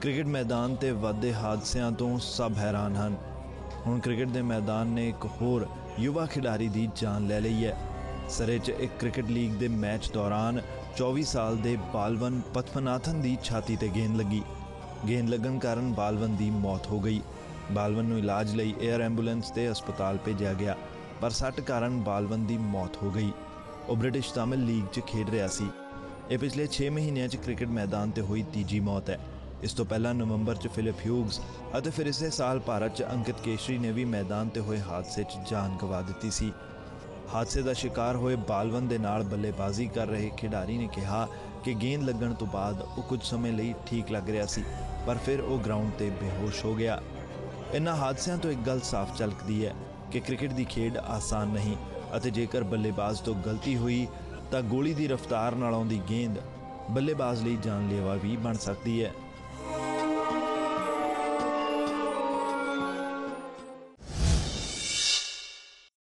Cricket ਮੈਦਾਨ ਤੇ ਵੱਧਦੇ ਹਾਦਸਿਆਂ ਤੋਂ ਸਭ ਹੈਰਾਨ ਹਨ। ਹੁਣ ਕ੍ਰਿਕਟ ਦੇ ਮੈਦਾਨ ਨੇ ਇੱਕ ਹੋਰ ਯੁਵਾ ਖਿਡਾਰੀ ਦੀ ਜਾਨ ਲੈ ਲਈ ਹੈ। ਸਰੇ 'ਚ ਇੱਕ ਕ੍ਰਿਕਟ ਲੀਗ ਦੇ ਮੈਚ ਦੌਰਾਨ 24 ਸਾਲ ਦੇ ਬਾਲਵਨ ਪਥਮਨਾਥਨ ਦੀ ਛਾਤੀ ਤੇ ਗੇਂਦ ਲੱਗੀ। ਗੇਂਦ ਲੱਗਣ ਕਾਰਨ ਬਾਲਵਨ ਦੀ ਮੌਤ ਹੋ ਗਈ। ਬਾਲਵਨ ਨੂੰ ਇਲਾਜ ਲਈ 에ਅਰ ਐਂਬੂਲੈਂਸ ਤੇ ਹਸਪਤਾਲ ਭੇਜਿਆ ਗਿਆ, ਪਰ ਸੱਟ ਕਾਰਨ ਬਾਲਵਨ ਦੀ ਮੌਤ ਹੋ ਗਈ। ਉਹ ਬ੍ਰਿਟਿਸ਼ ਤਾਮਿਲ ਲੀਗ 'ਚ ਖੇਡ ਰਿਹਾ ਸੀ। ਇਹ ਪਿਛਲੇ 6 ਮਹੀਨਿਆਂ 'ਚ ਕ੍ਰਿਕਟ ਮੈਦਾਨ ਤੇ ਹੋਈ ਤੀਜੀ ਮੌਤ ਹੈ। ਇਸ ਤੋਂ ਪਹਿਲਾਂ ਨਵੰਬਰ 'ਚ ਫਿਲਿਪ ਹਿਊਗਸ ਅਤੇ ਫਿਰ ਇਸੇ ਸਾਲ ਭਾਰਤ 'ਚ ਅੰਕਿਤ ਕੇਸ਼ਰੀ ਨੇ ਵੀ ਮੈਦਾਨ ਤੇ ਹੋਏ ਹਾਦਸੇ 'ਚ ਜਾਨ ਗਵਾ ਦਿੱਤੀ ਸੀ। ਹਾਦਸੇ ਦਾ ਸ਼ਿਕਾਰ ਹੋਏ ਬਾਲਵਨ ਦੇ ਨਾਲ ਬੱਲੇਬਾਜ਼ੀ ਕਰ ਰਹੇ ਖਿਡਾਰੀ ਨੇ ਕਿਹਾ ਕਿ ਗੇਂਦ ਲੱਗਣ ਤੋਂ ਬਾਅਦ ਉਹ ਕੁਝ ਸਮੇਂ ਲਈ ਠੀਕ ਲੱਗ ਰਿਹਾ ਸੀ, ਪਰ ਫਿਰ ਉਹ ਗਰਾਊਂਡ ਤੇ ਬੇਹੋਸ਼ ਹੋ ਗਿਆ। ਇਨ੍ਹਾਂ ਹਾਦਸਿਆਂ ਤੋਂ ਇੱਕ ਗੱਲ ਸਾਫ਼ ਝਲਕਦੀ ਹੈ ਕਿ ਕ੍ਰਿਕਟ ਦੀ ਖੇਡ ਆਸਾਨ ਨਹੀਂ ਅਤੇ ਜੇਕਰ ਬੱਲੇਬਾਜ਼ ਤੋਂ ਗਲਤੀ ਹੋਈ ਤਾਂ ਗੋਲੀ ਦੀ ਰਫ਼ਤਾਰ ਨਾਲ ਆਉਂਦੀ ਗੇਂਦ ਬੱਲੇਬਾਜ਼ ਲਈ ਜਾਨਲੇਵਾ ਵੀ ਬਣ ਸਕਦੀ ਹੈ।